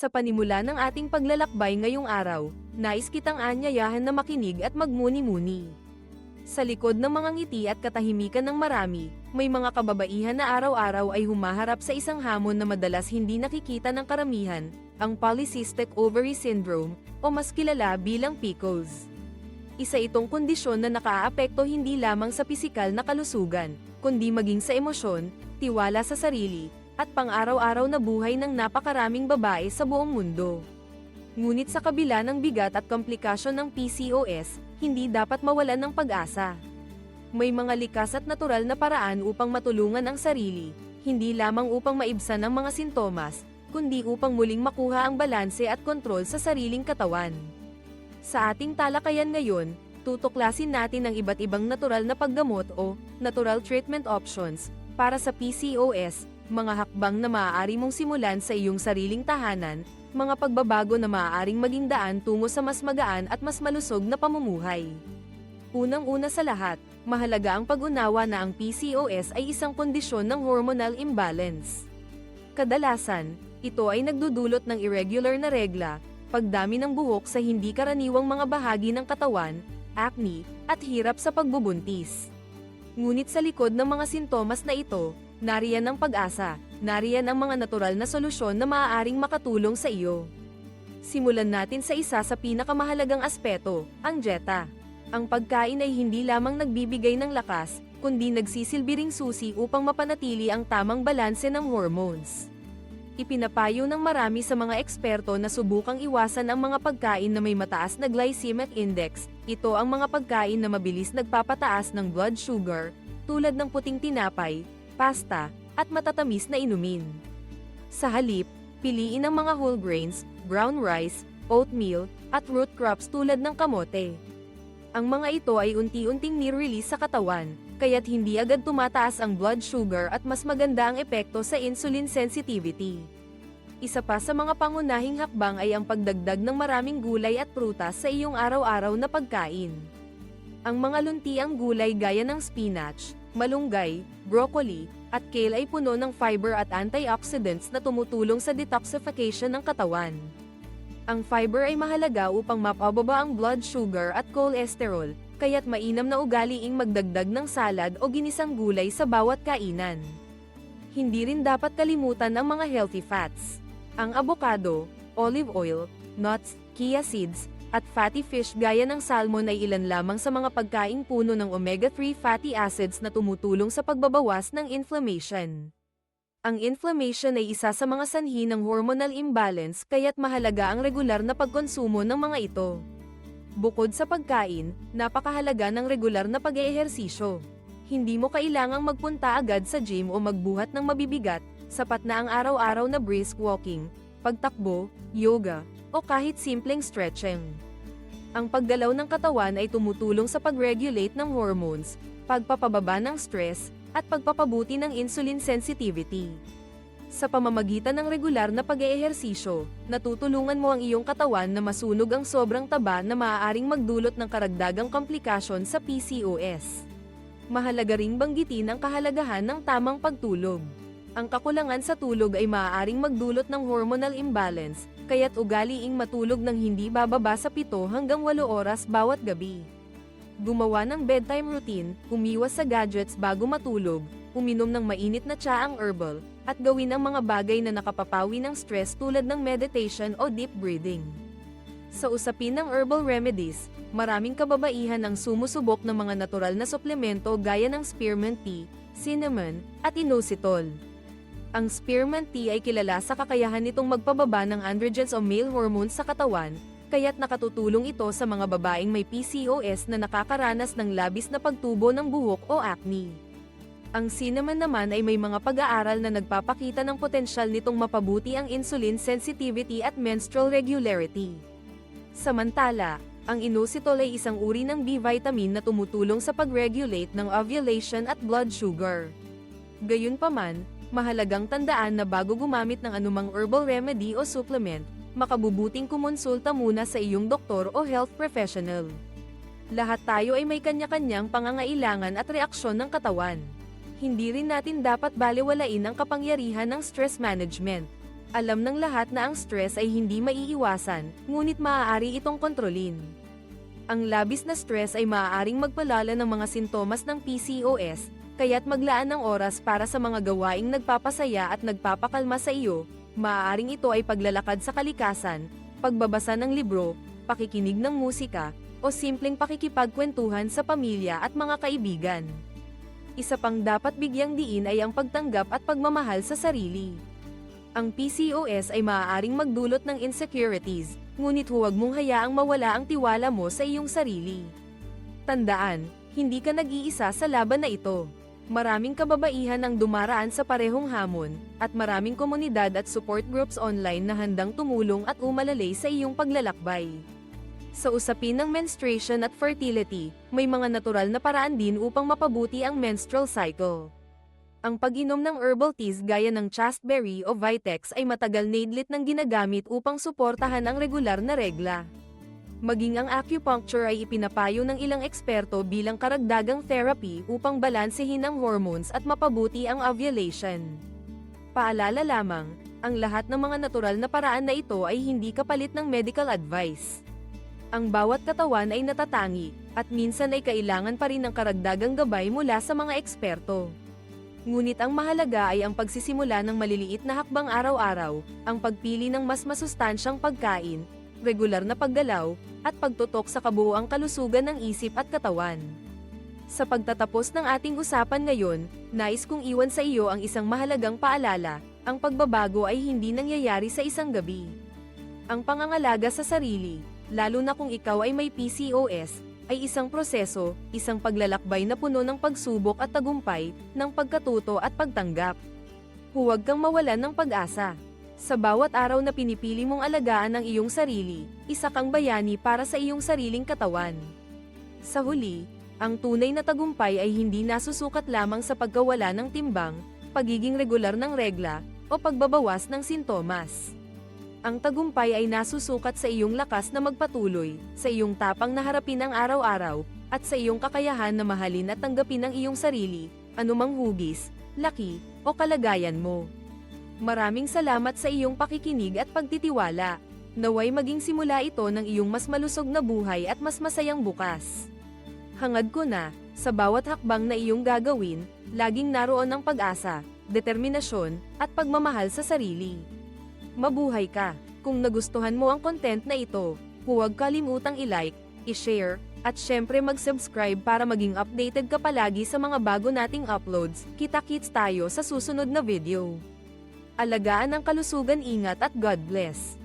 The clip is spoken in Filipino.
Sa panimula ng ating paglalakbay ngayong araw, nais kitang anyayahan na makinig at magmuni-muni. Sa likod ng mga ngiti at katahimikan ng marami, may mga kababaihan na araw-araw ay humaharap sa isang hamon na madalas hindi nakikita ng karamihan, ang polycystic ovary syndrome, o mas kilala bilang PCOS. Isa itong kondisyon na nakaaapekto hindi lamang sa pisikal na kalusugan, kundi maging sa emosyon, tiwala sa sarili, at pang-araw-araw na buhay ng napakaraming babae sa buong mundo. Ngunit sa kabila ng bigat at komplikasyon ng PCOS, hindi dapat mawalan ng pag-asa. May mga likas at natural na paraan upang matulungan ang sarili, hindi lamang upang maibsan ang mga sintomas, kundi upang muling makuha ang balanse at kontrol sa sariling katawan. Sa ating talakayan ngayon, tutuklasin natin ang iba't ibang natural na paggamot o natural treatment options para sa PCOS, mga hakbang na maaari mong simulan sa iyong sariling tahanan, mga pagbabago na maaaring maging daan tungo sa mas magaan at mas malusog na pamumuhay. Unang-una sa lahat, mahalaga ang pag-unawa na ang PCOS ay isang kondisyon ng hormonal imbalance. Kadalasan, ito ay nagdudulot ng irregular na regla, pagdami ng buhok sa hindi karaniwang mga bahagi ng katawan, acne, at hirap sa pagbubuntis. Ngunit sa likod ng mga sintomas na ito, nariyan ang pag-asa, nariyan ang mga natural na solusyon na maaaring makatulong sa iyo. Simulan natin sa isa sa pinakamahalagang aspeto, ang dieta. Ang pagkain ay hindi lamang nagbibigay ng lakas, kundi nagsisilbi ring susi upang mapanatili ang tamang balanse ng hormones. Ipinapayo ng marami sa mga eksperto na subukang iwasan ang mga pagkain na may mataas na glycemic index. Ito ang mga pagkain na mabilis nagpapataas ng blood sugar, tulad ng puting tinapay, pasta, at matatamis na inumin. Sa halip, piliin ang mga whole grains, brown rice, oatmeal, at root crops tulad ng kamote. Ang mga ito ay unti-unting nirelease sa katawan, kaya't hindi agad tumataas ang blood sugar at mas maganda ang epekto sa insulin sensitivity. Isa pa sa mga pangunahing hakbang ay ang pagdagdag ng maraming gulay at prutas sa iyong araw-araw na pagkain. Ang mga luntiang gulay gaya ng spinach, malunggay, broccoli, at kale ay puno ng fiber at antioxidants na tumutulong sa detoxification ng katawan. Ang fiber ay mahalaga upang mapababa ang blood sugar at cholesterol, kaya't mainam na ugaliing magdagdag ng salad o ginisang gulay sa bawat kainan. Hindi rin dapat kalimutan ang mga healthy fats. Ang avocado, olive oil, nuts, chia seeds, at fatty fish gaya ng salmon ay ilan lamang sa mga pagkaing puno ng omega-3 fatty acids na tumutulong sa pagbabawas ng inflammation. Ang inflammation ay isa sa mga sanhi ng hormonal imbalance kaya't mahalaga ang regular na pagkonsumo ng mga ito. Bukod sa pagkain, napakahalaga ng regular na pag-eehersisyo. Hindi mo kailangang magpunta agad sa gym o magbuhat ng mabibigat, sapat na ang araw-araw na brisk walking, pagtakbo, yoga, o kahit simpleng stretching. Ang paggalaw ng katawan ay tumutulong sa pag-regulate ng hormones, pagpapababa ng stress, at pagpapabuti ng insulin sensitivity. Sa pamamagitan ng regular na pag-eehersisyo, natutulungan mo ang iyong katawan na masunog ang sobrang taba na maaaring magdulot ng karagdagang komplikasyon sa PCOS. Mahalaga ring banggitin ang kahalagahan ng tamang pagtulog. Ang kakulangan sa tulog ay maaaring magdulot ng hormonal imbalance, kaya't ugaliing matulog ng hindi bababa sa 7 hanggang 8 oras bawat gabi gumawa ng bedtime routine, umiwas sa gadgets bago matulog, uminom ng mainit na tsaang herbal, at gawin ang mga bagay na nakapapawi ng stress tulad ng meditation o deep breathing. Sa usapin ng herbal remedies, maraming kababaihan ang sumusubok ng mga natural na suplemento gaya ng spearmint tea, cinnamon, at inositol. Ang spearmint tea ay kilala sa kakayahan nitong magpababa ng androgens o male hormones sa katawan, kaya't nakatutulong ito sa mga babaeng may PCOS na nakakaranas ng labis na pagtubo ng buhok o acne. Ang cinnamon naman ay may mga pag-aaral na nagpapakita ng potensyal nitong mapabuti ang insulin sensitivity at menstrual regularity. Samantala, ang inositol ay isang uri ng B vitamin na tumutulong sa pag-regulate ng ovulation at blood sugar. Gayunpaman, mahalagang tandaan na bago gumamit ng anumang herbal remedy o supplement, makabubuting kumonsulta muna sa iyong doktor o health professional. Lahat tayo ay may kanya-kanyang pangangailangan at reaksyon ng katawan. Hindi rin natin dapat baliwalain ang kapangyarihan ng stress management. Alam ng lahat na ang stress ay hindi maiiwasan, ngunit maaari itong kontrolin. Ang labis na stress ay maaaring magpalala ng mga sintomas ng PCOS, kaya't maglaan ng oras para sa mga gawaing nagpapasaya at nagpapakalma sa iyo, maaaring ito ay paglalakad sa kalikasan, pagbabasa ng libro, pakikinig ng musika, o simpleng pakikipagkwentuhan sa pamilya at mga kaibigan. Isa pang dapat bigyang diin ay ang pagtanggap at pagmamahal sa sarili. Ang PCOS ay maaaring magdulot ng insecurities, ngunit huwag mong hayaang mawala ang tiwala mo sa iyong sarili. Tandaan, hindi ka nag-iisa sa laban na ito. Maraming kababaihan ang dumaraan sa parehong hamon, at maraming komunidad at support groups online na handang tumulong at umalalay sa iyong paglalakbay. Sa usapin ng menstruation at fertility, may mga natural na paraan din upang mapabuti ang menstrual cycle. Ang pag-inom ng herbal teas gaya ng chasteberry o vitex ay matagal na idlit ng ginagamit upang suportahan ang regular na regla. Maging ang acupuncture ay ipinapayo ng ilang eksperto bilang karagdagang therapy upang balansehin ang hormones at mapabuti ang ovulation. Paalala lamang, ang lahat ng mga natural na paraan na ito ay hindi kapalit ng medical advice. Ang bawat katawan ay natatangi, at minsan ay kailangan pa rin ng karagdagang gabay mula sa mga eksperto. Ngunit ang mahalaga ay ang pagsisimula ng maliliit na hakbang araw-araw, ang pagpili ng mas masustansyang pagkain, regular na paggalaw, at pagtutok sa kabuuang kalusugan ng isip at katawan. Sa pagtatapos ng ating usapan ngayon, nais kong iwan sa iyo ang isang mahalagang paalala, ang pagbabago ay hindi nangyayari sa isang gabi. Ang pangangalaga sa sarili, lalo na kung ikaw ay may PCOS, ay isang proseso, isang paglalakbay na puno ng pagsubok at tagumpay, ng pagkatuto at pagtanggap. Huwag kang mawalan ng pag-asa. Sa bawat araw na pinipili mong alagaan ang iyong sarili, isa kang bayani para sa iyong sariling katawan. Sa huli, ang tunay na tagumpay ay hindi nasusukat lamang sa pagkawala ng timbang, pagiging regular ng regla, o pagbabawas ng sintomas. Ang tagumpay ay nasusukat sa iyong lakas na magpatuloy, sa iyong tapang na harapin ang araw-araw, at sa iyong kakayahan na mahalin at tanggapin ang iyong sarili, anumang hugis, laki, o kalagayan mo. Maraming salamat sa iyong pakikinig at pagtitiwala. Naway maging simula ito ng iyong mas malusog na buhay at mas masayang bukas. Hangad ko na, sa bawat hakbang na iyong gagawin, laging naroon ang pag-asa, determinasyon, at pagmamahal sa sarili. Mabuhay ka! Kung nagustuhan mo ang content na ito, huwag kalimutang i-like, i-share, at syempre mag-subscribe para maging updated ka palagi sa mga bago nating uploads. Kita-kits tayo sa susunod na video. Alagaan ang kalusugan ingat at God bless!